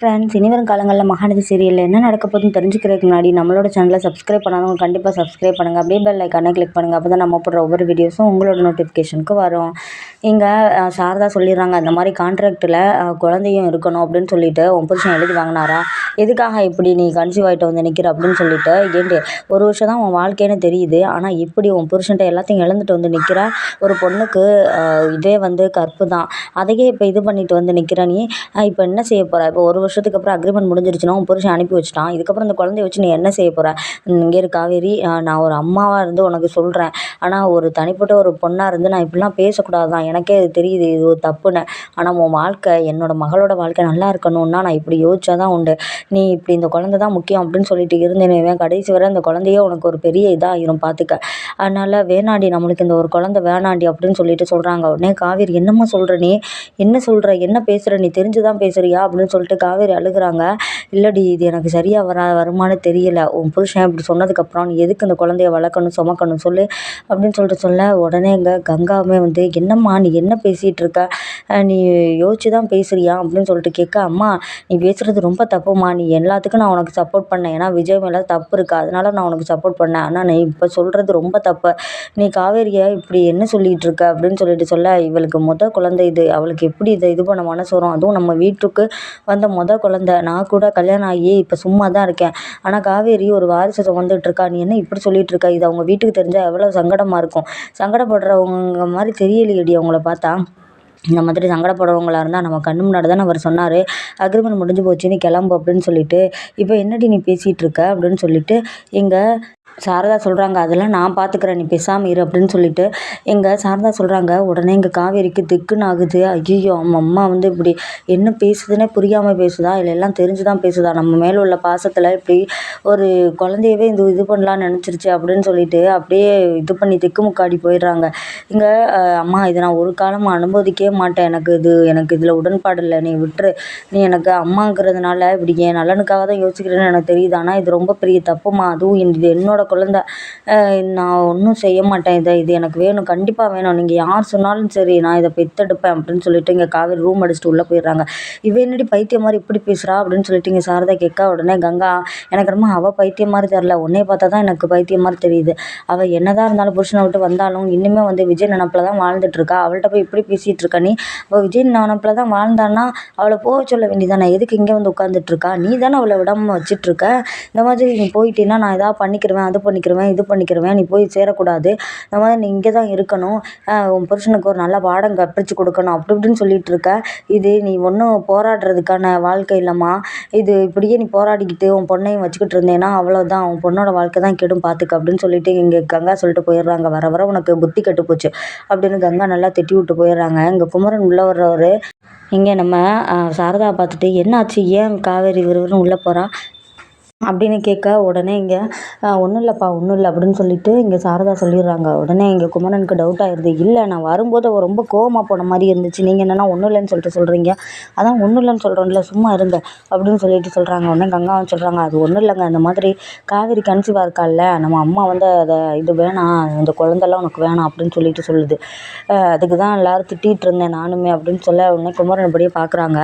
Friends இனிவரும் காலங்களில் மகாநதி சீரியலில் என்ன நடக்க போதுன்னு தெரிஞ்சுக்கிறதுக்கு முன்னாடி நம்மளோட சேனலை சப்ஸ்கிரைப் பண்ணாதவங்க கண்டிப்பாக சப்ஸ்கிரைப் பண்ணுங்கள் அப்படியே பெல் ஐக்கானே கிளிக் பண்ணுங்கள் அப்போ தான் நம்ம போடுற ஒவ்வொரு வீடியோஸும் உங்களோட நோட்டிஃபிகேஷனுக்கு வரும். இங்கே சாரதா சொல்லிடுறாங்க அந்த மாதிரி கான்ட்ராக்டில் குழந்தையும் இருக்கணும் அப்படின்னு சொல்லிட்டு உன் புருஷன் எழுதி வாங்கினாரா? எதுக்காக இப்படி நீ கன்சீவ் ஆகிட்டு வந்து நிற்கிற அப்படின்னு சொல்லிட்டு ஏண்டு ஒரு வருஷம் தான் உன் வாழ்க்கைன்னு தெரியுது. ஆனால் இப்படி உன் புருஷன்ட்ட எல்லாத்தையும் இழந்துட்டு வந்து நிற்கிற ஒரு பொண்ணுக்கு இதே வந்து கற்பு தான் அதையே இப்போ இது பண்ணிட்டு வந்து நிற்கிற நீ இப்போ என்ன செய்ய போகிற இப்போ ஒரு வருஷத்துக்கு அப்புறம் அக்ரிமெண்ட் முடிஞ்சிருச்சுன்னா உன் புருஷன் அனுப்பி வச்சுட்டான். இதுக்கப்புறம் இந்த குழந்தைய வச்சு நீ என்ன செய்ய போகிற இங்கே இரு காவேரி. நான் ஒரு அம்மாவாக இருந்து உனக்கு சொல்கிறேன் ஆனால் ஒரு தனிப்பட்ட ஒரு பொண்ணாக இருந்து நான் இப்படிலாம் பேசக்கூடாது தான் எனக்கே இது தெரியுது இது ஒரு தப்புன்னு. ஆனால் உன் வாழ்க்கை என்னோட மகளோட வாழ்க்கை நல்லா இருக்கணும்னா நான் இப்படி யோசிச்சா தான் உண்டு. நீ இப்படி இந்த குழந்தை தான் முக்கியம் அப்படின்னு சொல்லிட்டு இருந்தேனே கடைசி வரை அந்த குழந்தையே உனக்கு ஒரு பெரிய இதாகிரும் பார்த்துக்க அதனால் வேணாண்டி நம்மளுக்கு இந்த ஒரு குழந்தை வேணாண்டி அப்படின்னு சொல்லிட்டு சொல்கிறாங்க உடனே காவேரி என்னம்மா சொல்கிற நீ? என்ன சொல்கிற என்ன பேசுகிற நீ தெரிஞ்சு தான் பேசுகிறியா அப்படின்னு சொல்லிட்டு காவேரி அழுகுறாங்க. இல்லடி இது எனக்கு சரியாக வரா வருமானு தெரியல. உன் புருஷன் இப்படி சொன்னதுக்கப்புறம் நீ எதுக்கு இந்த குழந்தைய வளர்க்கணும் சுமக்கணும் சொல்லு அப்படின்னு சொல்லிட்டு சொல்ல உடனே இங்கே கங்காவுமே வந்து என்னம்மா நீ என்ன பேசிகிட்டு இருக்க? நீ யோசிச்சு தான் பேசுகிறியா அப்படின்னு சொல்லிட்டு கேட்க அம்மா நீ பேசுகிறது ரொம்ப தப்புமா நீ எல்லாத்துக்கும் நான் உனக்கு சப்போர்ட் பண்ணேன். ஏன்னா விஜய் மேலே தப்பு இருக்கு. அதனால நான் உனக்கு சப்போர்ட் பண்ணேன். ஆனால் நீ இப்போ சொல்கிறது ரொம்ப தப்பு. நீ காவேரியை இப்படி என்ன சொல்லிகிட்டு இருக்க? அப்படின்னு சொல்லிட்டு சொல்ல இவளுக்கு முத குழந்தை இது. அவளுக்கு எப்படி இதை இது பண்ண மனசு வரும்? அதுவும் நம்ம வீட்டுக்கு வந்த மொதல் குழந்த. நான் கூட கல்யாணம் ஆகி இப்போ சும்மா தான் இருக்கேன். ஆனால் காவேரி ஒரு வாரிசை சுமந்துட்டு இருக்கா நீ என்ன இப்படி சொல்லிட்டு இருக்க இது அவங்க வீட்டுக்கு தெரிஞ்சால் எவ்வளோ சங்கடமாக இருக்கும். சங்கடப்படுறவங்க மாதிரி தெரியலையேடி அவங்கள பார்த்தா. இந்த மாதிரி சங்கடப்படுறவங்களா இருந்தால் நம்ம கண்ணு முன்னாடி தானே அவர் சொன்னார். அக்ரிமெண்ட் முடிஞ்சு போச்சு நீ கிளம்பு அப்படின்னு சொல்லிட்டு இப்போ என்னடி நீ பேசிகிட்டு இருக்க? அப்படின்னு சொல்லிட்டு இங்கே சாரதா சொல்கிறாங்க அதெல்லாம் நான் பார்த்துக்கிறேன் நீ பேசாமல் இரு அப்படின்னு சொல்லிட்டு எங்கள் சாரதா சொல்கிறாங்க உடனே எங்கள் காவேரிக்கு திக்குன்னு ஆகுது. ஐயோ அவங்க அம்மா வந்து இப்படி என்ன பேசுதுன்னே புரியாமல் பேசுதா? இல்லை எல்லாம் தெரிஞ்சு தான் பேசுதா? நம்ம மேலே உள்ள பாசத்தில் இப்படி ஒரு குழந்தையவே இது இது பண்ணலான்னு நினச்சிருச்சு அப்படின்னு சொல்லிட்டு அப்படியே இது பண்ணி திக்குமுக்காடி போயிடுறாங்க. இங்கே அம்மா இதை நான் ஒரு காலம் அனுமதிக்கவே மாட்டேன். எனக்கு இது எனக்கு இதில் உடன்பாடு இல்லை. நீ விட்டுரு. நீ எனக்கு அம்மாங்கிறதுனால இப்படி என் நலனுக்காக தான் யோசிக்கிறேன்னு எனக்கு தெரியுது. ஆனால் இது ரொம்ப பெரிய தப்புமா? அதுவும் இது என்னோட குழந்தை. நான் ஒன்றும் செய்ய மாட்டேன் இதை. இது எனக்கு வேணும் கண்டிப்பாக வேணும். நீங்கள் யார் சொன்னாலும் சரி நான் இதை பெற்றெடுப்பேன் அப்படின்னு சொல்லிட்டு இங்கே காவேரி ரூம் அடிச்சுட்டு உள்ளே போயிடுறாங்க. இவ என்னடி பைத்தியம் மாதிரி இப்படி பேசுகிறா அப்படின்னு சொல்லிட்டு இங்கே சாரதா கேட்க உடனே கங்கா எனக்கு ரொம்ப அவள் பைத்தியம் மாதிரி தெரில உன்னே பார்த்தா தான் எனக்கு பைத்தியம் மாதிரி தெரியுது. அவள் என்னதான் இருந்தாலும் புருஷனை விட்டு வந்தாலும் இன்னுமே வந்து விஜய் நினப்பில் தான் வாழ்ந்துட்டு இருக்கா. அவள்கிட்ட போய் இப்படி பேசிகிட்டு இருக்க நீ? அவள் விஜய் நினப்பில் தான் வாழ்ந்தான்னா அவளை போக சொல்ல வேண்டியதானே எதுக்கு இங்கே வந்து உட்காந்துட்டு இருக்கா? நீ தானே அவளை விடாமல் வச்சுட்ருக்க இருக்க. இந்த மாதிரி நீ போயிட்டீங்கன்னா நான் எதாவது அது பண்ணிக்கிருவேன் இது பண்ணிக்கிருவேன் நீ போய் சேரக்கூடாது. இந்த மாதிரி நீ இங்கே தான் இருக்கணும் உன் புருஷனுக்கு ஒரு நல்ல பாடம் கற்பிச்சு கொடுக்கணும் அப்படி இப்படின்னு சொல்லிட்டு இது நீ ஒன்றும் போராடுறதுக்கான வாழ்க்கை இல்லைம்மா. இது இப்படியே நீ போராடிக்கிட்டு உன் பொண்ணையும் வச்சுக்கிட்டு இருந்தேன்னா அவ்வளோதான் உன் பொண்ணோட வாழ்க்கை தான் கெடும் பார்த்துக்க அப்படின்னு சொல்லிட்டு இங்கே கங்கா சொல்லிட்டு போயிடுறாங்க. வர வர உனக்கு புத்தி கெட்டு போச்சு அப்படின்னு கங்கா நல்லா திட்டி விட்டு போயிடுறாங்க. இங்கே குமரன் உள்ள வர்றவர் இங்கே நம்ம சாரதா பார்த்துட்டு என்னாச்சு? ஏன் காவேரி விறுவிறுன்னு உள்ளே போகிறா அப்படின்னு கேட்க உடனே இங்கே ஒன்றும் இல்லைப்பா ஒன்றும் இல்லை அப்படின்னு சொல்லிட்டு இங்கே சாரதா சொல்லிடுறாங்க. உடனே இங்கே குமரனுக்கு டவுட் ஆயிடுது இல்லை நான் வரும்போது ரொம்ப கோவமாக போன மாதிரி இருந்துச்சு. நீங்கள் என்னென்னா ஒன்றும் இல்லைன்னு சொல்லிட்டு சொல்கிறீங்க அதான் ஒன்றும் இல்லைன்னு சொல்கிறோம்ல சும்மா இருங்க அப்படின்னு சொல்லிட்டு சொல்கிறாங்க உடனே கங்காவும் சொல்கிறாங்க அது ஒன்றும் இல்லைங்க. இந்த மாதிரி காவேரி கன்சீவாக இருக்கால்ல நம்ம அம்மா வந்து அதை இது வேணாம். இந்த குழந்தெல்லாம் உனக்கு வேணாம் அப்படின்னு சொல்லிட்டு சொல்லுது. அதுக்கு தான் எல்லாரும் திட்டிகிட்டு இருந்தேன் நானுமே அப்படின்னு சொல்ல உடனே குமரன் இப்படியே பார்க்குறாங்க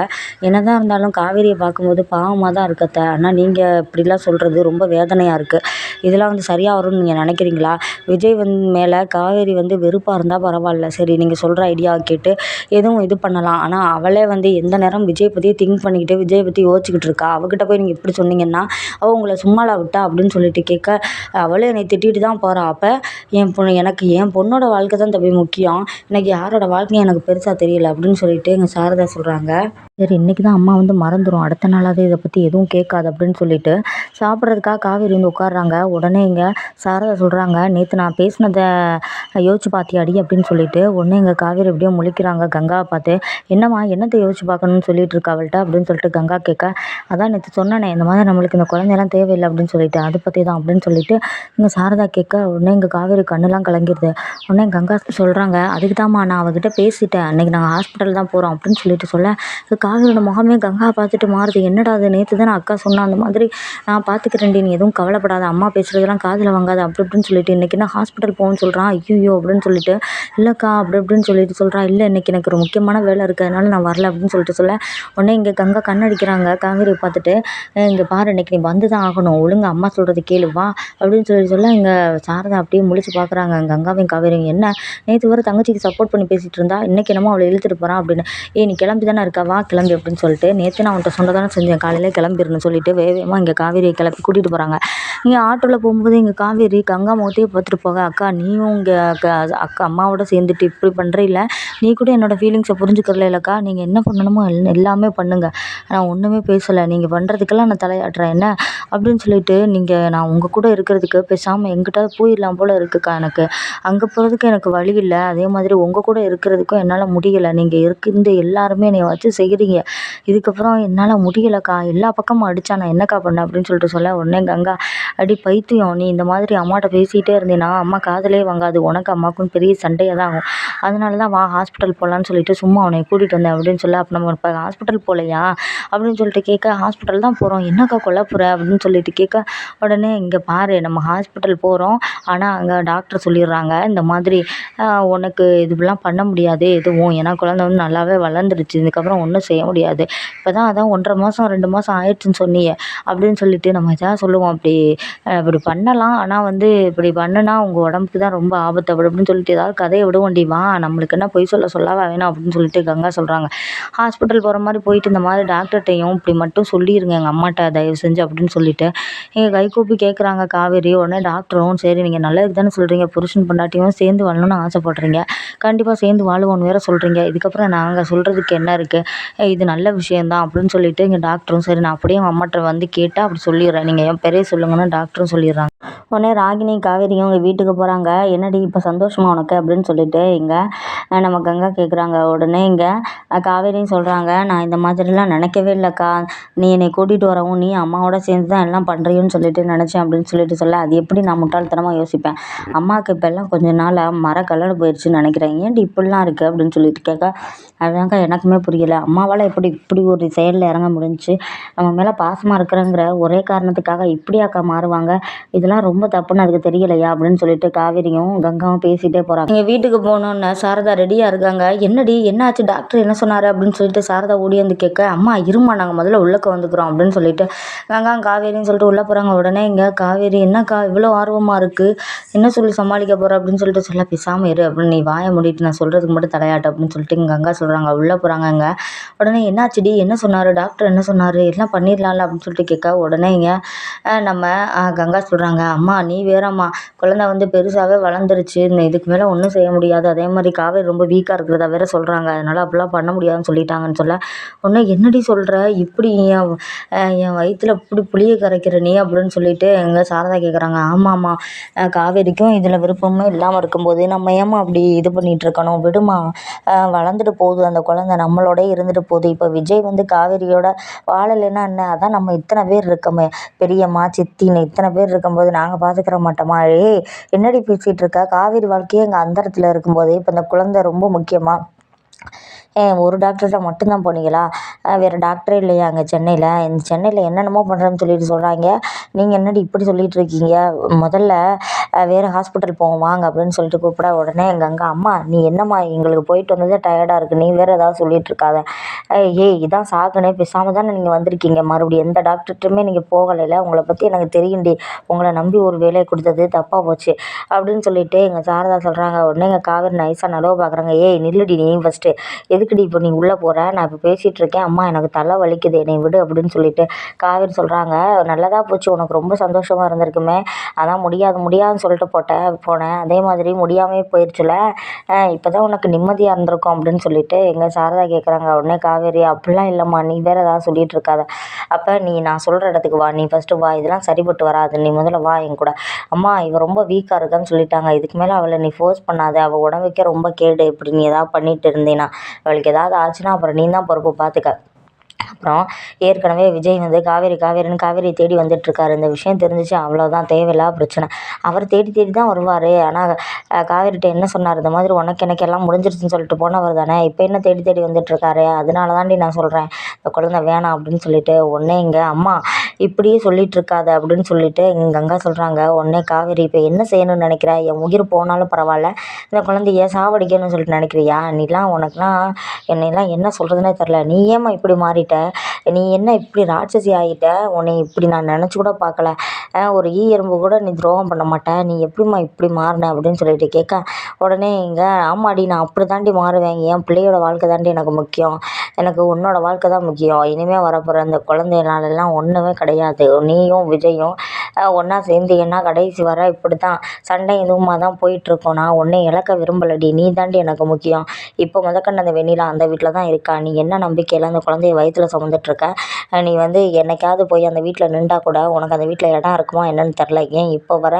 என்னதான் இருந்தாலும் காவேரியை பார்க்கும்போது பாவமாக தான் இருக்கத்த ஆனால் நீங்கள் இப்படி இப்படிலாம் சொல்கிறது ரொம்ப வேதனையாக இருக்குது இதெல்லாம் வந்து சரியாக வரும்னு நீங்கள் நினைக்கிறீங்களா? விஜய் வந்து மேலே காவேரி வந்து வெறுப்பாக இருந்தால் பரவாயில்ல. சரி நீங்கள் சொல்கிற ஐடியா கேட்டு எதுவும் இது பண்ணலாம். ஆனால் அவளே வந்து எந்த நேரம் விஜய் பற்றியே திங்க் பண்ணிக்கிட்டு விஜய் பற்றி யோசிச்சுக்கிட்டு இருக்கா? அவகிட்ட போய் நீங்கள் இப்படி சொன்னீங்கன்னா அவள் உங்களை சும்மாலா விட்டா அப்படின்னு சொல்லிட்டு கேட்க அவளே என்னை திட்டிட்டு தான் போகிறா அப்போ என் பொண்ணு எனக்கு என் பொண்ணோட வாழ்க்கை தான் தப்பி முக்கியம். எனக்கு யாரோட வாழ்க்கையும் எனக்கு பெருசாக தெரியல. அப்படின்னு சொல்லிட்டு எங்கள் சாரதா சொல்கிறாங்க சரி இன்றைக்கி தான் அம்மா வந்து மறந்துடும் அடுத்த நாளாவது இதை பற்றி எதுவும் கேட்காது அப்படின்னு சொல்லிட்டு சாப்பிட்றதுக்காக காவேரி வந்து உட்காடுறாங்க உடனே இங்கே சாரதா சொல்கிறாங்க நேற்று நான் பேசினதை யோசிச்சு பார்த்தியாடி அப்படின்னு சொல்லிட்டு உடனே இங்கே காவேரி எப்படியோ முழிக்கிறாங்க கங்காவை பார்த்து. என்னம்மா என்னத்தை யோசிச்சு பார்க்கணும்னு சொல்லிட்டு இருக்கா அவள்கிட்ட? அப்படின்னு சொல்லிட்டு கங்கா கேட்க அதான் நேற்று சொன்னேனே இந்த மாதிரி நம்மளுக்கு இந்த குழந்தையெல்லாம் தேவையில்லை அப்படின்னு சொல்லிட்டு அதை பற்றி தான் அப்படின்னு சொல்லிட்டு இங்கே சாரதா கேட்க உடனே இங்கே காவேரி கண்ணுலாம் கலங்கிடுது உடனே கங்கா சொல்கிறாங்க அதுக்கு தான்மா நான் அவகிட்ட பேசிட்டேன். அன்றைக்கி நாங்கள் ஹாஸ்பிட்டல் தான் போகிறோம் அப்படின்னு சொல்லிட்டு சொல்ல காவேரியோட முகமே கங்கா பார்த்துட்டு மாறுது. என்னடா அது நேற்று தான் அக்கா சொன்ன அந்த மாதிரி நான் பார்த்துக்கிறேன்டி நீ எதுவும் கவலைப்படாத. அம்மா பேசுகிறதெல்லாம் காதில் வாங்காத. அப்படி இப்படின்னு சொல்லிட்டு இன்றைக்கி என்ன ஹாஸ்பிட்டல் போகணும்னு சொல்கிறான் ஐயோ அப்படின்னு சொல்லிட்டு. இல்லைக்கா அப்படி இப்படின்னு சொல்லிட்டு சொல்கிறா இல்லை இன்றைக்கி எனக்கு ஒரு முக்கியமான வேலை இருக்குது அதனால நான் வரல அப்படின்னு சொல்லிட்டு சொல்ல. உடனே இங்கே கங்கா கண்ணடிக்கிறாங்க காவேரியை பார்த்துட்டு இங்கே பாரு இன்றைக்கி நீ வந்து தான் ஆகணும். ஒழுங்கு அம்மா சொல்கிறது கேளு வா. அப்படின்னு சொல்லி சொல்ல இங்கே சாரதா அப்படியே முழிச்சு பார்க்குறாங்க கங்காவையும் காவேரியும் என்ன? நேற்று வர தங்கச்சிக்கு சப்போர்ட் பண்ணி பேசிகிட்டு இருந்தா? இன்றைக்கி என்னமோ அவளை இழுத்துட்டு போகிறான் அப்படின்னு. ஏ நீ கிளம்பி தானே இருக்கா? வா கிளம்பி. அப்படின்னு சொல்லிட்டு நேற்று நான் அவன்கிட்ட சொன்னதானே செஞ்சேன். காலையிலே கிளம்பிடணும்னு சொல்லிட்டு வேகமாக இங்கே காவேரியை கிளப்பி கூட்டிகிட்டு போகிறாங்க இங்கே ஆட்டோவில் போகும்போது இங்கே காவேரி கங்கா முகத்தையே பார்த்துட்டு போக அக்கா நீயும் இங்கே அக்கா அம்மாவோட சேர்ந்துட்டு இப்படி பண்ணுறீல்ல நீ கூட என்னோடய ஃபீலிங்ஸை புரிஞ்சுக்கிறல இல்லைக்கா. நீங்கள் என்ன பண்ணணுமோ எல் எல்லாமே பண்ணுங்கள் நான் ஒன்றுமே பேசலை. நீங்கள் பண்ணுறதுக்கெல்லாம் நான் தலையாட்டுறேன். என்ன? அப்படின்னு சொல்லிட்டு நீங்கள் நான் உங்கள் கூட இருக்கிறதுக்கு பேசாமல் எங்கிட்டாவது போயிடலாம் போல் இருக்குக்கா எனக்கு. அங்கே போகிறதுக்கு எனக்கு வழி இல்லை. அதே மாதிரி உங்கள் கூட இருக்கிறதுக்கும் என்னால் முடியலை. நீங்கள் இருந்து எல்லாருமே என்னை வச்சு செய்கிறீங்க இதுக்கப்புறம் என்னால் முடியலைக்கா. எல்லா பக்கமும் அடித்தா நான் என்னக்கா பண்ணேன் அப்படின்னு அப்படின்னு சொல்லிட்டு சொல்ல உடனே கங்கா அடி பைத்தியம் நீ இந்த மாதிரி அம்மாட்ட பேசிகிட்டே இருந்தேன்னா அம்மா காதலே வாங்காது. உனக்கு அம்மாவுக்கும் பெரிய சண்டையாக தான் ஆகும். அதனால தான் வா ஹாஸ்பிட்டல் போகலான்னு சொல்லிட்டு சும்மா அவனை கூட்டிகிட்டு வந்தேன். அப்படின்னு சொல்ல அப்போ நம்ம இப்போ ஹாஸ்பிட்டல் போகலையா அப்படின்னு சொல்லிட்டு கேட்க ஹாஸ்பிட்டல் தான் போகிறோம் என்னக்கா கொல்ல போகிற அப்படின்னு சொல்லிட்டு கேட்க உடனே இங்கே பாரு நம்ம ஹாஸ்பிட்டல் போகிறோம் ஆனால் அங்கே டாக்டர் சொல்லிடுறாங்க. இந்த மாதிரி உனக்கு இதுலாம் பண்ண முடியாது. எதுவும் ஏன்னா குழந்த வந்து நல்லாவே வளர்ந்துருச்சு. இதுக்கப்புறம் ஒன்றும் செய்ய முடியாது. இப்போ தான் அதான் ஒன்றரை மாதம் ரெண்டு மாதம் ஆயிடுச்சுன்னு சொன்னீங்க அப்படின்னு சொல்லி சொல்லிட்டு நம்ம எதாவது சொல்லுவோம். அப்படி இப்படி பண்ணலாம். ஆனால் வந்து இப்படி பண்ணுனா உங்கள் உடம்புக்கு தான் ரொம்ப ஆபத்து அப்படி இப்படின்னு சொல்லிட்டு ஏதாவது கதையை விடுவோண்டி. வா நம்மளுக்கு என்ன பொய் சொல்ல சொல்லவா வேணாம் அப்படின்னு சொல்லிட்டு கங்கா சொல்கிறாங்க ஹாஸ்பிட்டல் போகிற மாதிரி போயிட்டு இந்த மாதிரி டாக்டர்கிட்டையும் இப்படி மட்டும் சொல்லிடுங்க எங்கள் அம்மாட்ட தயவு செஞ்சு அப்படின்னு சொல்லிட்டு எங்கள் கைகூப்பி கேட்குறாங்க காவேரி. உடனே டாக்டரும் சரி நீங்கள் நல்லதுக்கு தானே சொல்கிறீங்க புருஷன் பொண்டாட்டியும் சேர்ந்து வாழணும்னு ஆசைப்படுறீங்க. கண்டிப்பாக சேர்ந்து வாழுவோன்னு வேறு சொல்கிறீங்க இதுக்கப்புறம் நாங்கள் சொல்கிறதுக்கு என்ன இருக்குது இது நல்ல விஷயந்தான் அப்படின்னு சொல்லிட்டு எங்கள் டாக்டரும் சரி நான் அப்படியே எங்கள் அம்மாட்ட வந்து கேட்டால் டாக்டர் சொல்லிடுறேன். நீங்கள் என் பெரிய சொல்லுங்கன்னு டாக்டரும் சொல்லிடுறாங்க. உடனே ராகினி காவேரியும் அவங்க வீட்டுக்கு போகிறாங்க என்னடி இப்போ சந்தோஷமா உனக்கு? அப்படின்னு சொல்லிட்டு இங்கே நம்ம கங்கா கேட்குறாங்க உடனே இங்கே காவேரியும் சொல்கிறாங்க நான் இந்த மாதிரிலாம் நினைக்கவே இல்லைக்கா. நீ என்னை கூட்டிகிட்டு வரவும் நீ அம்மாவோட சேர்ந்து தான் எல்லாம் பண்ணுறியோன்னு சொல்லிட்டு நினச்சேன் அப்படின்னு சொல்லிட்டு சொல்ல அது எப்படி நான் முட்டாள்தனமாக யோசிப்பேன்? அம்மாவுக்கு இப்போல்லாம் கொஞ்ச நாளாக மர கலர் போயிடுச்சுன்னு நினைக்கிறேன். ஏன்டி இப்படிலாம் இருக்குது அப்படின்னு சொல்லிட்டு கேட்க அதுதான்க்கா எனக்குமே புரியலை. அம்மாவால் எப்படி இப்படி ஒரு செயலில் இறங்க முடிஞ்சுச்சு? நம்ம மேலே பாசமாக இருக்கிறேங்கிற ஒரே காரணத்துக்காக இப்படியாக்கா மாறுவாங்க? இதெல்லாம் ரொம்ப தப்புன்னு அதுக்கு தெரியலையா? அப்படின்னு சொல்லிட்டு காவேரியும் கங்காவும் பேசிகிட்டே போகிறாங்க எங்கள் வீட்டுக்கு போகணுன்னு சாரதா ரெடியாக இருக்காங்க. என்னடி என்னாச்சு? டாக்டர் என்ன சொன்னார்? அப்படின்னு சொல்லிட்டு சாரதா ஓடி வந்து கேட்க அம்மா இருமா நாங்கள் முதல்ல உள்ளக்க வந்துக்கிறோம் அப்படின்னு சொல்லிட்டு கங்கா காவேரின்னு சொல்லிட்டு உள்ளே போகிறாங்க உடனே இங்கே காவேரி என்னக்கா இவ்வளோ ஆர்வமாக இருக்குது என்ன சொல்லி சமாளிக்க போகிற அப்படின்னு சொல்லிட்டு சொல்ல பேசாமல் இரு அப்படின்னு நீ வாய முடிட்டு நான் சொல்கிறதுக்கு மட்டும் தலையாட்டு அப்படின்னு சொல்லிட்டு இங்கே கங்கா சொல்கிறாங்க உள்ளே போகிறாங்க உடனே என்னாச்சுடி? என்ன சொன்னார்? டாக்டர் என்ன சொன்னார்? எல்லாம் பண்ணிடலாம்ல? அப்படின்னு சொல்லிட்டு கேட்க உடனே இங்கே நம்ம கங்கா சொல்கிறாங்க அம்மா நீ வேறம்மா குழந்த வந்து பெருசாகவே வளர்ந்துருச்சு இந்த இதுக்கு மேலே ஒன்றும் செய்ய முடியாது அதே மாதிரி காவேரி ரொம்ப வீக்காக இருக்கிறதா வேற சொல்கிறாங்க அதனால் அப்படிலாம் பண்ண முடியாதுன்னு சொல்லிட்டாங்கன்னு சொல்ல உடனே என்னடி சொல்கிற இப்படி என் என் வயிற்றுல இப்படி புளியை கரைக்கிற நீ அப்படின்னு சொல்லிட்டு எங்கள் சாரதா கேட்குறாங்க ஆமாம்மா காவேரிக்கும் இதில் விருப்பமே இல்லாமல் இருக்கும்போது நம்ம ஏம்மா அப்படி இது பண்ணிகிட்டு இருக்கணும் விடுமா வளர்ந்துட்டு போகுது அந்த குழந்த நம்மளோட இருந்துட்டு போகுது இப்போ விஜய் வந்து காவேரியோட வாழலைன்னா என்ன அதான் நம்ம இத்தனை பேர் இருக்கோம் பெரியம்மா சித்தின்னு இத்தனை பேர் இருக்கும்போது நாங்கள் பார்த்துக்கிற மாட்டோமா? ஏய் என்னடி பேசிகிட்டு இருக்க? காவேரி வாழ்க்கையே எங்கள் அந்தரத்தில் இருக்கும்போது இப்போ இந்த குழந்தை ரொம்ப முக்கியமாக ஒரு டாக்டர்கிட்ட மட்டும்தான் போனீங்களா? வேறு டாக்டரே இல்லையா அங்கே சென்னையில்? இந்த சென்னையில் என்னென்னமோ பண்ணுறேன்னு சொல்லிட்டு சொல்கிறாங்க நீங்கள் என்னடி இப்படி சொல்லிகிட்டு இருக்கீங்க? முதல்ல வேறு ஹாஸ்பிட்டல் போவோம் வாங்க அப்படின்னு சொல்லிட்டு கூப்பிட உடனே எங்கள் அங்கே அம்மா நீ என்னம்மா எங்களுக்கு போயிட்டு வந்ததே டயர்டாக இருக்குது நீ வேறு ஏதாவது சொல்லிகிட்டு இருக்காத. ஏய் இதான் சாகுனே பேசாமல் தானே நீங்கள் வந்திருக்கீங்க. மறுபடியும் எந்த டாக்டர்கிட்டுமே நீங்கள் போகலைல. உங்களை பற்றி எனக்கு தெரியும்டி. உங்களை நம்பி ஒரு வேலையை கொடுத்தது தப்பாக போச்சு. அப்படின்னு சொல்லிட்டு எங்கள் சாரதா சொல்கிறாங்க உடனே எங்கள் காவேரி நைஸாக நடுவ பார்க்குறாங்க ஏய் நில்லுடி நீ ஃபஸ்ட்டு எதுக்குடி இப்போ நீ உள்ளே போகிற நான் இப்போ பேசிகிட்டு இருக்கேன் அம்மா எனக்கு தலை வலிக்குது. என்னை விடு அப்படின்னு சொல்லிட்டு காவேரி சொல்கிறாங்க நல்லதாக போச்சு. உனக்கு ரொம்ப சந்தோஷமாக இருந்திருக்குமே. அதான் முடியாது முடியாதுன்னு சொல்லிட்டு போட்டேன் போனேன். அதே மாதிரி முடியாமே போயிடுச்சுல இப்போ தான் உனக்கு நிம்மதியாக இருந்திருக்கும் அப்படின்னு சொல்லிட்டு எங்கள் சாரதா கேட்குறாங்க உடனே காவேரி அப்படிலாம் இல்லைம்மா. நீ வேறு ஏதாவது சொல்லிகிட்டு இருக்காத. அப்போ நீ நான் சொல்கிற இடத்துக்கு வா. நீ ஃபஸ்ட்டு வா. இதெல்லாம் சரிப்பட்டு வராது. நீ முதல்ல வா என் கூட. அம்மா இவ ரொம்ப வீக்காக இருக்கான்னு சொல்லிட்டாங்க. இதுக்கு மேலே அவளை நீ ஃபோர்ஸ் பண்ணாத. அவள் உடம்புக்கே ரொம்ப கேடு. இப்படி நீ ஏதாவது பண்ணிட்டு இருந்தேனா. அவளுக்கு ஏதாவது ஆச்சுன்னா அப்புறம் நீ தான் பொறுப்பு பார்த்துக்க அப்புறம் ஏற்கனவே விஜய் வந்து காவேரி காவேரின்னு காவேரி தேடி வந்துட்டுருக்காரு. இந்த விஷயம் தெரிஞ்சிச்சு. அவ்வளோதான் தேவையில்லாத பிரச்சனை. அவர் தேடி தேடி தான் வருவார். ஆனால் காவேரிகிட்ட என்ன சொன்னார்? இந்த மாதிரி உனக்கு எனக்கு எல்லாம் முடிஞ்சிருச்சுன்னு சொல்லிட்டு போனவர் தானே இப்போ என்ன தேடி தேடி வந்துட்டுருக்காரு? அதனால தாண்டி நான் சொல்கிறேன் இந்த குழந்தை வேணாம் அப்படின்னு சொல்லிட்டு உடனே இங்கே அம்மா இப்படியே சொல்லிட்டு இருக்காது அப்படின்னு சொல்லிட்டு இங்கே கங்கா சொல்கிறாங்க உடனே காவேரி இப்போ என்ன செய்யணும்னு நினைக்கிற? என் உயிர் போனாலும் பரவாயில்ல. இந்த குழந்தைய சாவடிக்கணும்னு சொல்லிட்டு நினைக்கிறியா? நீலாம் உனக்குலாம் என்னையெல்லாம் என்ன சொல்கிறதுனே தெரில நீ ஏம்மா இப்படி மாறிட்ட? நீ என்ன இப்படி ராட்சசி ஆகிட்ட உன்னை இப்படி நான் நினச்சி கூட பார்க்கல. ஒரு ஈ எறும்பு கூட நீ துரோகம் பண்ண மாட்ட நீ எப்படிம்மா இப்படி மாறின அப்படின்னு சொல்லிட்டு கேட்க உடனே இங்கே ஆமாடி நான் அப்படி தாண்டி மாறுவேன். என் பிள்ளையோட வாழ்க்கை தாண்டி எனக்கு முக்கியம். எனக்கு உன்னோட வாழ்க்கை தான் முக்கியம். இனிமேல் வரப்போகிற அந்த குழந்தைனாலெல்லாம் ஒன்றுமே கிடையாது. நீயும் விஜயும் ஒன்றா சேர்ந்தீங்கன்னா கடைசி வர இப்படி தான் சண்டை இதுவுமா தான் போயிட்டுருக்கோம். நான் ஒன்றே இழக்க விரும்பலடி. நீ தாண்டி எனக்கு முக்கியம். இப்போ முதற்கொண்டு அந்த வெண்ணிலா அந்த வீட்டில் தான் இருக்கா? நீ என்ன நம்பிக்கையில் அந்த குழந்தைய வயிற்றுல சுமந்துட்டுருக்க? நீ வந்து என்னைக்காவது போய் அந்த வீட்டில் நின்றா கூட உனக்கு அந்த வீட்டில் இடம் நடக்குமா என்னன்னு தெரில ஏன் இப்போ வர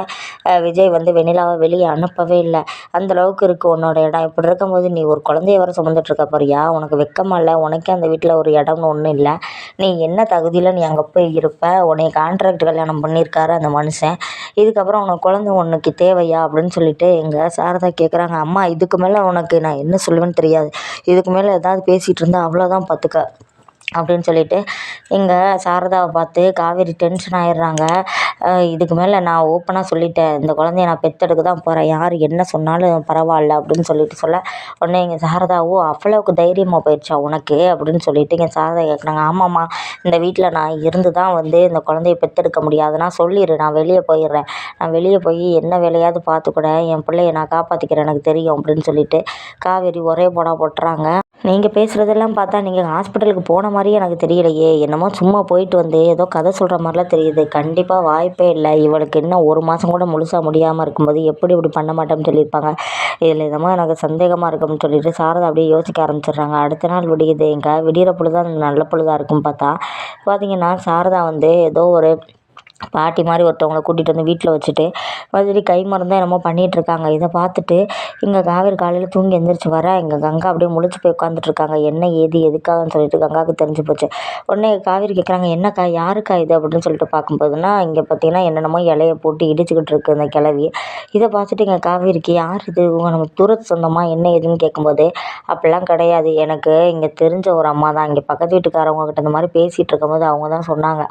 விஜய் வந்து வெண்ணிலாவை வெளியே அனுப்பவே இல்லை. அந்தளவுக்கு இருக்குது உன்னோட இடம். இப்படி இருக்கும்போது நீ ஒரு குழந்தைய வர சுமந்துட்டுருக்க போறியா? உனக்கு வெக்கமாக இல்லை? உனக்கே அந்த வீட்டில் ஒரு இடம்னு ஒன்றும் இல்லை. நீ என்ன தகுதியில் நீ அங்கே போய் இருப்ப? உன்னை கான்ட்ராக்ட் கல்யாணம் பண்ணியிருக்காரு அந்த மனுஷன். இதுக்கப்புறம் உனக்கு குழந்த உனக்கு தேவையா? அப்படின்னு சொல்லிட்டு எங்கள் சாரதா கேட்குறாங்க அம்மா இதுக்கு மேலே உனக்கு நான் என்ன சொல்லுவேன்னு தெரியாது. இதுக்கு மேலே ஏதாவது பேசிகிட்டு இருந்தால் அவ்வளோதான் பார்த்துக்க அப்படின்னு சொல்லிட்டு இங்கே சாரதாவை பார்த்து காவேரி டென்ஷன் ஆயிடுறாங்க. இதுக்கு மேலே நான் ஓப்பனாக சொல்லிட்டேன். இந்த குழந்தைய நான் பெற்றெடுக்க தான் போகிறேன் யார் என்ன சொன்னாலும் பரவாயில்ல அப்படின்னு சொல்லிட்டு சொல்ல உடனே இங்கே சாரதாவோ அவ்வளோவுக்கு தைரியமாக போயிடுச்சா உனக்கு? அப்படின்னு சொல்லிட்டு இங்கே சாரதா கேட்குறாங்க ஆமாம்மா இந்த வீட்டில் நான் இருந்து தான் வந்து இந்த குழந்தைய பெற்றெடுக்க முடியாதுன்னா சொல்லிடு நான் வெளியே போயிடுறேன். நான் வெளியே போய் என்ன வேலையாவது பார்த்துக்கூட என் பிள்ளைய நான் காப்பாற்றிக்கிறேன் எனக்கு தெரியும். அப்படின்னு சொல்லிட்டு காவேரி ஒரே போடா போட்டுறாங்க. நீங்கள் பேசுகிறதெல்லாம் பார்த்தா நீங்கள் ஹாஸ்பிட்டலுக்கு போன மாதிரியே எனக்கு தெரியலையே. என்னமோ சும்மா போயிட்டு வந்து. ஏதோ கதை சொல்கிற மாதிரிலாம் தெரியுது. கண்டிப்பாக வாய்ப்பே இல்லை. இவளுக்கு இன்னும் ஒரு மாதம் கூட முழுசாக முடியாமல் இருக்கும்போது எப்படி இப்படி பண்ண மாட்டேன்னு சொல்லியிருப்பாங்க. இதில் என்னமோ எனக்கு சந்தேகமாக இருக்கும்னு சொல்லிட்டு சாரதா அப்படியே யோசிக்க ஆரம்பிச்சிடுறாங்க. அடுத்த நாள் விடியுது. எங்கே விடிகிற பொழுது தான் நல்ல பொழுதாக இருக்கும் பார்த்தா. பார்த்தீங்கன்னா சாரதா வந்து ஏதோ ஒரு பாட்டி மாதிரி ஒருத்தவங்களை கூட்டிகிட்டு வந்து வீட்டில் வச்சுட்டு வச்சுட்டு கை மருந்தோ என்னமோ பண்ணிகிட்ருக்காங்க இதை பார்த்துட்டு இங்கே காவேரி காலையில் தூங்கி எந்திரிச்சு வர இங்கே கங்கா அப்படியே முழிச்சு போய் உட்காந்துட்ருக்காங்க என்ன ஏது எதுக்காகன்னு சொல்லிட்டு கங்காவுக்கு தெரிஞ்சு போச்சு. உடனே காவேரி கேட்குறாங்க என்னக்கா யாருக்கா இது? அப்படின்னு சொல்லிட்டு பார்க்கும்போதுனா இங்கே பார்த்தீங்கன்னா என்னென்னமோ இலையை போட்டு இடிச்சுக்கிட்டு இருக்குது இந்த கிளவி இதை பார்த்துட்டு இங்கே காவேரிக்கு யார் இது? இவங்க நம்ம தூரத்து சொந்தமாக என்ன ஏதுன்னு கேட்கும்போது அப்படிலாம் கிடையாது. எனக்கு இங்கே தெரிஞ்ச ஒரு அம்மா தான் இங்கே பக்கத்து வீட்டுக்காரவங்க கிட்ட இந்த மாதிரி பேசிகிட்டு இருக்கும்போது அவங்க தான் சொன்னாங்க.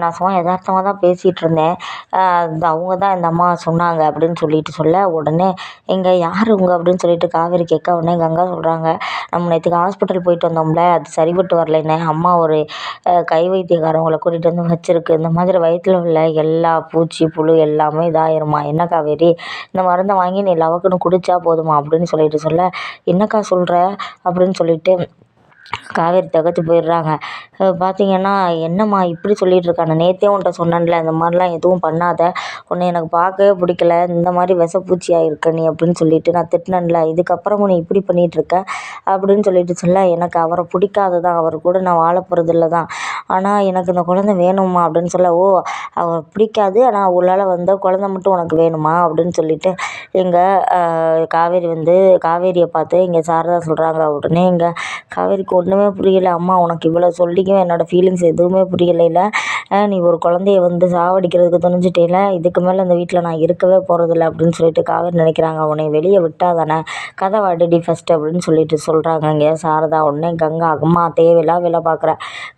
நான் சும்மா யதார்த்தமாக தான் பேசிகிட்டு இருந்தேன் அவங்க தான் இந்த அம்மா சொன்னாங்க அப்படின்னு சொல்லிட்டு சொல்ல உடனே இங்கே யார் இவங்க அப்படின்னு சொல்லிட்டு காவேரி கேட்க உடனே கங்கா சொல்கிறாங்க நம்ம நேற்றுக்கு ஹாஸ்பிட்டல் போயிட்டு வந்தோம்ல அது சரிபட்டு வரலைன்னு. அம்மா ஒரு கை வைத்தியக்காரவங்களை கூட்டிகிட்டு வந்து வச்சுருக்கு. இந்த மாதிரி வயிற்றில் உள்ள எல்லா பூச்சி புழு எல்லாமே இதாயிருமா என்ன காவேரி? இந்த மருந்தை வாங்கி நீ லவக்குன்னு குடித்தா போதுமா? அப்படின்னு சொல்லிட்டு சொல்ல என்னக்கா சொல்கிற அப்படின்னு சொல்லிட்டு காவேரி தகர்த்து போயிடுறாங்க. பார்த்தீங்கன்னா என்னம்மா இப்படி சொல்லிகிட்ருக்காங்க நேற்றே உன்கிட்ட சொன்னேன்ல இந்த மாதிரிலாம் எதுவும் பண்ணாத. உன்னை எனக்கு பார்க்கவே பிடிக்கல. இந்த மாதிரி விஷப்பூச்சியாக இருக்க நீ அப்படின்னு சொல்லிட்டு நான் திட்டினேன்ல. இதுக்கப்புறமும் நீ இப்படி பண்ணிகிட்ருக்க அப்படின்னு சொல்லிட்டு சொல்ல எனக்கு அவரை பிடிக்காது தான் அவர் கூட நான் வாழ போகிறதில்ல தான். ஆனால் எனக்கு இந்த குழந்த வேணும்மா அப்படின்னு சொல்ல ஓ அவரை பிடிக்காது. ஆனால் உள்ளால் வந்த குழந்த மட்டும் உனக்கு வேணுமா அப்படின்னு சொல்லிட்டு எங்கள் காவேரி வந்து காவேரியை பார்த்து இங்கே சாரதா சொல்கிறாங்க உடனே இங்கே காவேரி எனக்கு ஒன்றுமே புரியலை. அம்மா உனக்கு இவ்வளோ சொல்லியும் என்னோடய ஃபீலிங்ஸ் எதுவுமே புரியலைல நீ ஒரு குழந்தைய வந்து சாவடிக்கிறதுக்கு துணிஞ்சிட்டேல இதுக்கு மேலே இந்த வீட்டில் நான் இருக்கவே போகிறதில்ல அப்படின்னு சொல்லிட்டு காவேரி நினைக்கிறாங்க. உன்னை வெளியே விட்டால் தானே? கதவை அடிடி ஃபஸ்ட்டு அப்படின்னு சொல்லிட்டு சொல்கிறாங்க இங்கே சாரதா உடனே கங்கா அம்மா தேவையில்லா வேலை பார்க்குற.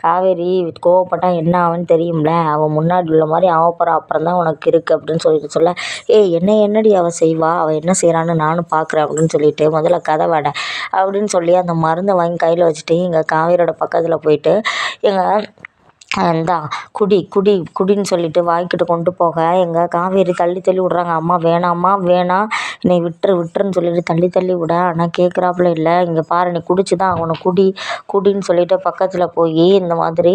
காவேரி கோவப்பட்டா என்ன ஆகுன்னு தெரியும்ல? அவன் முன்னாடி உள்ள மாதிரி ஆக அப்புறம் தான் உனக்கு இருக்குது அப்படின்னு சொல்லிட்டு சொல்ல ஏய் என்ன என்னடி அவள் செய்வா? அவள் என்ன செய்கிறான்னு நானும் பார்க்குறேன் அப்படின்னு சொல்லிட்டு முதல்ல கதை அடை அப்படின்னு சொல்லி அந்த மருந்தை வாங்கி கையில் வச்சுட்டு எங்கள் காவேரியோட பக்கத்தில் போயிட்டு எங்கள் இந்தா குடி குடி குடின்னு சொல்லிட்டு வாய்க்கிட்ட கொண்டு போக. எங்கள் காவேரி தள்ளி தள்ளி விட்றாங்க. அம்மா வேணாம்மா வேணாம். என்னை விட்டுரு விட்டுருன்னு சொல்லிட்டு தள்ளி தள்ளி விட. ஆனால் கேட்குறாப்புல இல்லை. இங்கே பாரு நீ குடிச்சு தான் ஆகணும். குடி குடின்னு சொல்லிட்டு பக்கத்தில் போய் இந்த மாதிரி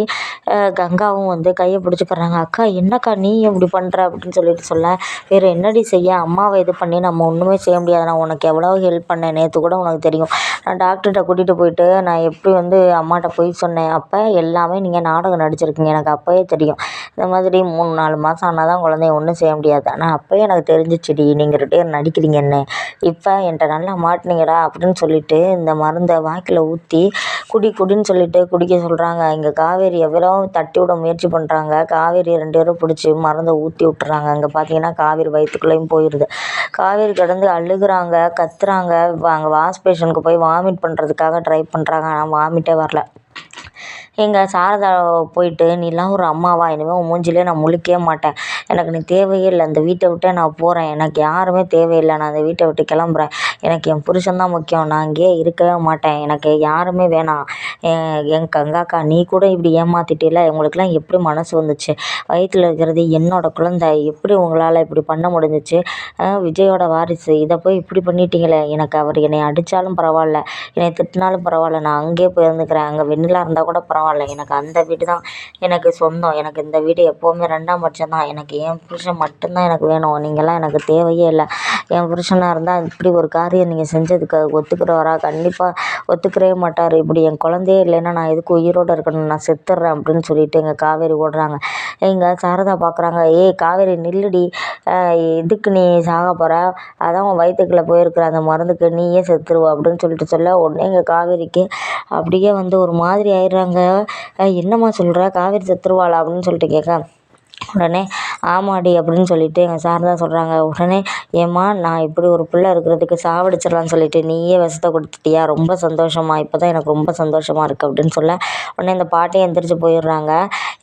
கங்காவும் வந்து கையை பிடிச்சிக்கிறாங்க அக்கா என்னக்கா நீ இப்படி பண்ணுற அப்படின்னு சொல்லிட்டு சொல்ல. வேறு என்னடி செய்ய? அம்மாவை இது பண்ணி நம்ம ஒன்றுமே செய்ய முடியாது. நான் உனக்கு எவ்வளோ ஹெல்ப் பண்ணேன். நேற்று கூட உனக்கு தெரியும். நான் டாக்டர்கிட்ட கூட்டிகிட்டு போயிட்டு நான் எப்படி வந்து அம்மாட்ட போய் சொன்னேன். அப்போ எல்லாமே நீங்கள் நாடகம் நடிச்சிருக்கீங்க. எனக்கு அப்போயே தெரியும். இந்த மாதிரி மூணு நாலு மாதம் ஆனால் தான் குழந்தைய ஒன்றும் செய்ய முடியாது. ஆனால் அப்போயே எனக்கு தெரிஞ்சிச்சுடி. நீங்கள் ரிட்டையர் நடிக்கிறீங்க. என்ன? இப்போ என்கிட்ட நல்லா மாட்டினீங்கடா அப்படின்னு சொல்லிட்டு இந்த மருந்தை வாய்க்கில் ஊற்றி குடி குடின்னு சொல்லிட்டு குடிக்க சொல்கிறாங்க இங்கே காவேரி எவ்வளோ தட்டி விட முயற்சி பண்ணுறாங்க காவேரி ரெண்டு பேரும் பிடிச்சி மருந்தை ஊற்றி விட்டுறாங்க. அங்கே பார்த்தீங்கன்னா காவேரி வயிற்றுக்குள்ளேயும் போயிடுது காவேரி கிடந்து அழுகுறாங்க கத்துறாங்க. அங்கே வாஷ் பேஷனுக்கு போய் வாமிட் பண்ணுறதுக்காக ட்ரை பண்ணுறாங்க ஆனால் வாமிட்டே வரல. எங்கள் சாரதா போயிட்டு நீலாம் ஒரு அம்மாவா? இனிமேல் உன் மூஞ்சிலே நான் முழிக்கவே மாட்டேன். எனக்கு நீ தேவையே இல்லை. இந்த வீட்டை விட்டே நான் போகிறேன் எனக்கு யாருமே தேவையில்லை நான் இந்த வீட்டை விட்டு கிளம்புறேன். எனக்கு என் புருஷன் தான் முக்கியம். நான் இங்கேயே இருக்கவே மாட்டேன். எனக்கு யாருமே வேணாம். என் கங்காக்கா நீ கூட இப்படி ஏமாத்திட்டில உங்களுக்குலாம் எப்படி மனசு வந்துச்சு? வயிற்றில் இருக்கிறது என்னோட குழந்தை. எப்படி உங்களால் இப்படி பண்ண முடிஞ்சிச்சு? விஜயோட வாரிசு. இதை போய் இப்படி பண்ணிட்டீங்களே. எனக்கு அவர் என்னை அடித்தாலும் பரவாயில்ல. என்னை திட்டினாலும் பரவாயில்ல. நான் அங்கேயே போய் இருந்துக்கிறேன் அங்கே வெண்ணிலா இருந்தால் கூட பரவாயில்ல. எனக்கு அந்த வீடு தான் எனக்கு சொந்தம். எனக்கு இந்த வீடு எப்போவுமே ரெண்டாம் பட்சம் தான். எனக்கு என் புருஷன் மட்டும்தான் எனக்கு வேணும். நீங்கள்லாம் எனக்கு தேவையே இல்லை. என் புருஷனாக இருந்தால் இப்படி ஒரு காரியம் நீங்கள் செஞ்சதுக்கு ஒத்துக்கிறவரா? கண்டிப்பாக ஒத்துக்கவே மாட்டார். இப்படி என் குழந்தையே இல்லைன்னா நான் எதுக்கு உயிரோடு இருக்கணும்? நான் செத்துடுறேன் அப்படின்னு சொல்லிட்டு எங்கள் காவேரி ஓடுறாங்க. எங்கள் சாரதா பார்க்குறாங்க ஏய் காவேரி நில்லுடி. இதுக்கு நீ சாக போகிற அதான் உன் வயிற்றுக்குள்ளே போயிருக்கிற அந்த மருந்துக்கு நீயே செத்துருவ அப்படின்னு சொல்லிட்டு சொல்ல உடனே எங்கள் காவேரிக்கு அப்படியே வந்து ஒரு மாதிரி ஆயிடுறாங்க. என்னம்மா சொல்கிற காவேரி செத்துருவாளா அப்படின்னு சொல்லிட்டு கேட்க. உடனே ஆமாடி அப்படின்னு சொல்லிவிட்டு எங்கள் சார் தான் சொல்கிறாங்க உடனே ஏம்மா நான் இப்படி ஒரு பிள்ளை இருக்கிறதுக்கு சாவடிச்சிடலான்னு சொல்லிவிட்டு நீயே விஷத்தை கொடுத்துட்டியா? ரொம்ப சந்தோஷமா. இப்போ தான் எனக்கு ரொம்ப சந்தோஷமாக இருக்குது அப்படின்னு சொல்ல உடனே இந்த பாட்டையும் எந்திரிச்சு போயிடுறாங்க.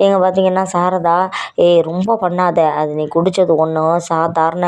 எங்கே பார்த்தீங்கன்னா சாரதா ஏய் ரொம்ப பண்ணாத. அது நீ குடித்தது ஒன்றும் சாதாரண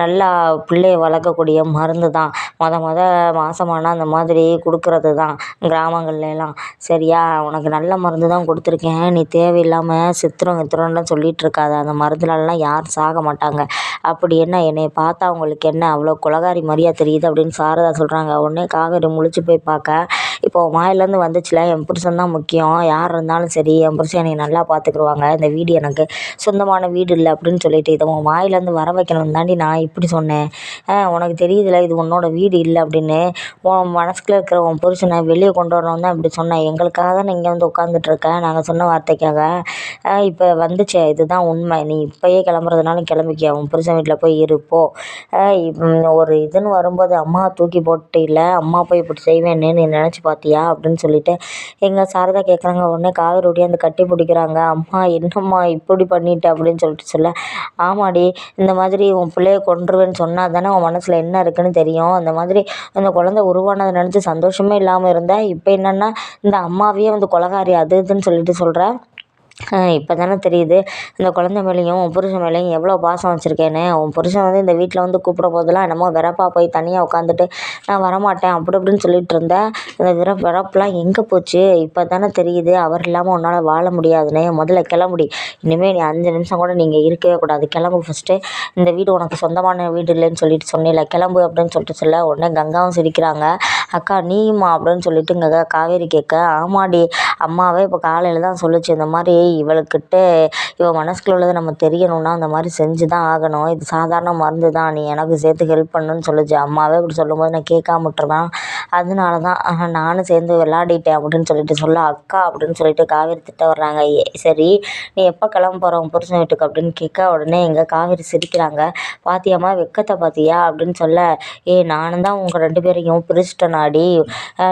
நல்லா பிள்ளைய வளர்க்கக்கூடிய மருந்து தான். மொத மொத மாதமானால் அந்த மாதிரி கொடுக்கறது தான். கிராமங்கள்லாம் சரியா? உனக்கு நல்ல மருந்து தான் கொடுத்துருக்கேன். நீ தேவையில்லாமல் சித்திரம் கித்திரம்லாம் சொல்லிகிட்டு இருக்காத. அந்த மருந்துலலாம் யாரும் சாக மாட்டாங்க. அப்படி என்ன? என்னைய பார்த்தா உங்களுக்கு என்ன? அவ்வளோ கொலகாரி மாதிரியா தெரியுது அப்படின்னு சாரதா சொல்கிறாங்க உடனே காவேரி முழிச்சு போய் பார்க்க இப்போ வாயிலேருந்து வந்துச்சுல என் புருஷன் தான் முக்கியம். யார் இருந்தாலும் சரி என் புருஷன் என்னை நல்லா பார்த்துக்குருவாங்க. இந்த வீடு எனக்கு சொந்தமான வீடு இல்லை அப்படின்னு சொல்லிட்டு இதை உன் வாயிலேருந்து வர வைக்கணும் தாண்டி நான் இப்படி சொன்னேன். உனக்கு தெரியுதுல இது உன்னோட வீடு இல்லை அப்படின்னு. உன் மனசுக்குள்ள இருக்கிற உன் புருஷனை வெளியே கொண்டு வரணும் தான் இப்படி சொன்னேன். எங்களுக்காக தான் இங்கே வந்து உட்காந்துட்ருக்கேன் நாங்கள் சொன்ன வார்த்தைக்காக. இப்போ வந்துச்சே இதுதான் உண்மை. நீ இப்போயே கிளம்புறதுனாலும் கிளம்பிக்க உன் புருஷன் வீட்டில் போய் இருப்போ ஒரு இதுன்னு வரும்போது அம்மா தூக்கி போட்டு இல்லை அம்மா போய் இப்படி செய்வேன்னு நீ நினச்சி பார்த்தியா அப்படின்னு சொல்லிட்டு எங்கள் சாரதா கேட்குறாங்க உடனே காவேரி அந்த கட்டி பிடிக்கிறாங்க. அம்மா என்னம்மா இப்படி பண்ணிட்ட? அப்படின்னு சொல்லிட்டு சொல்ல ஆமாடி இந்த மாதிரி உன் பிள்ளைய கொன்றுவேன்னு சொன்னால் தானே உன் மனசில் என்ன இருக்குன்னு தெரியும். அந்த மாதிரி அந்த குழந்த உருவானதை நினச்சி சந்தோஷமே இல்லாமல் இருந்தால் இப்போ என்னென்னா இந்த அம்மாவையே வந்து கொலகாரி அது இதுன்னு சொல்லிட்டு சொல்கிற இப்போ தானே தெரியுது. இந்த குழந்த மேலேயும் உன் புருஷன் மேலேயும் எவ்வளோ பாசம் வச்சுருக்கேன்னு. உன் புருஷன் வந்து இந்த வீட்டில் வந்து கூப்பிட போதெல்லாம் என்னமோ வெறப்பாக போய் தனியாக உட்காந்துட்டு நான் வரமாட்டேன் அப்படி இப்படின்னு சொல்லிட்டு இருந்தேன் இந்த விற வெறப்புலாம் எங்கே போச்சு? இப்போ தானே தெரியுது. அவர் இல்லாமல் உன்னால் வாழ முடியாதுன்னு முதல்ல கிளம்புடி. இனிமேல் நீ அஞ்சு நிமிஷம் கூட நீங்கள் இருக்கவே கூடாது. கிளம்பு ஃபஸ்ட்டு இந்த வீடு உனக்கு சொந்தமான வீடு இல்லைன்னு சொல்லிட்டு சொன்னேன்ல கிளம்பு அப்படின்னு சொல்லிட்டு சொல்ல உடனே கங்காவும் சிரிக்கிறாங்க. அக்கா நீயுமா அப்படின்னு சொல்லிட்டு இங்கே காவேரி கேட்க ஆமாடி அம்மாவே இப்போ காலையில் தான் சொல்லுச்சு இந்த மாதிரி இவளுக்கிட்ட இவள் மனசுக்குள்ள உள்ளதை நம்ம தெரியணும்னா அந்த மாதிரி செஞ்சு தான் ஆகணும். இது சாதாரண மருந்து தான் நீ எனக்கு சேர்த்து ஹெல்ப் பண்ணுன்னு சொல்லுச்சு. அம்மாவே இப்படி சொல்லும்போது நான் கேட்காம விட்டுருவேன் அதனால தான் நானும் சேர்ந்து விளாடிட்டேன் அப்படின்னு சொல்லிட்டு சொல்ல அக்கா அப்படின்னு சொல்லிட்டு காவேரி திட்ட வர்றாங்க. சரி நீ எப்போ கிளம்ப போகிற புருஷன் வீட்டுக்கு? அப்படின்னு கேட்க உடனே எங்கள் காவேரி சிரிக்கிறாங்க. பாத்தியாம்மா வெக்கத்தை பார்த்தியா அப்படின்னு சொல்ல ஏ நானும் தான் உங்கள் ரெண்டு பேரையும் பிரிச்சிட்டேன் நாடி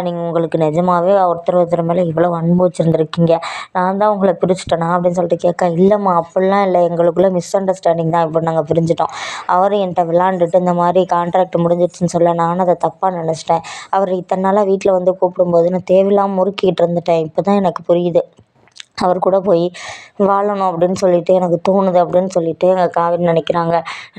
நீங்கள் உங்களுக்கு நிஜமாவே ஒருத்தர் ஒருத்தர் மேலே இவ்வளோ அன்பு வச்சுருந்துருக்கீங்க. நான் தான் உங்களை பிரிச்சிட்டேனா அப்படின்னு சொல்லிட்டு கேட்க இல்லைம்மா அப்படிலாம் இல்லை. எங்களுக்குள்ளே மிஸ் அண்டர்ஸ்டாண்டிங் தான். இப்போ நாங்கள் பிரிஞ்சிட்டோம். அவரும் என்கிட்ட விளாண்டுட்டு இந்த மாதிரி கான்ட்ராக்ட் முடிஞ்சிடுச்சுன்னு சொல்ல நானும் அதை தப்பாக நினச்சிட்டேன். அவர் இத்தனை நாளாக வீட்டில் வந்து கூப்பிடும்போது நான் தேவையில்லாமல் முறுக்கிட்டு இருந்துட்டேன். இப்போ தான் எனக்கு புரியுது. அவர் கூட போய் வாழணும் அப்படின்னு சொல்லிட்டு எனக்கு தோணுது அப்படின்னு சொல்லிட்டு எங்கள் காவேரி நினைக்கிறாங்க.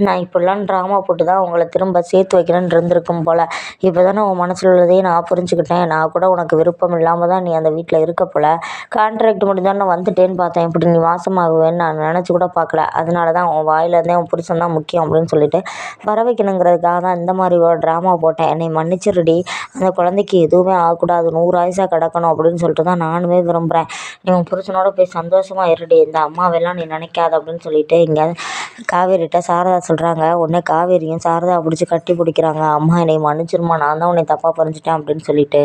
நான் இப்படிலாம் ட்ராமா போட்டு தான் உங்களை திரும்ப சேர்த்து வைக்கிறேன்னு இருந்திருக்கும் போல். இப்போ தானே உன் மனசில் உள்ளதையும் நான் புரிஞ்சுக்கிட்டேன். நான் கூட உனக்கு விருப்பம் இல்லாமல் தான் நீ அந்த வீட்டில் இருக்க போல். கான்ட்ராக்ட் நான் வந்துட்டேன்னு பார்த்தேன். இப்படி நீ வாசமாகுவேன்னு நான் நினச்சி கூட பார்க்கல. அதனால தான் உன் வாயிலேருந்தே உன் புருஷன் தான் முக்கியம் அப்படின்னு சொல்லிட்டு வர வைக்கணுங்கிறதுக்காக தான் இந்த மாதிரி ஒரு ட்ராமா போட்டேன். என்னை மன்னிச்சிருடி. அந்த குழந்தைக்கு எதுவுமே ஆகக்கூடாது. நூறு ஆயுசாக கிடக்கணும் அப்படின்னு சொல்லிட்டு தான் நானுமே விரும்புகிறேன் நீ உன் புருஷனோட போய் சந்தோஷமாக இருடி இந்த அம்மாவெல்லாம் நீ நினைக்காத அப்படின்னு சொல்லிட்டு இங்கே காவேரிட்ட சாரதா சொல்கிறாங்க உடனே காவேரியும் சாரதா பிடிச்சி கட்டி பிடிக்கிறாங்க. அம்மா என்னை மன்னிச்சிருமா நான் தான் உன்னை தப்பாக புரிஞ்சிட்டேன் அப்படின்னு சொல்லிட்டு.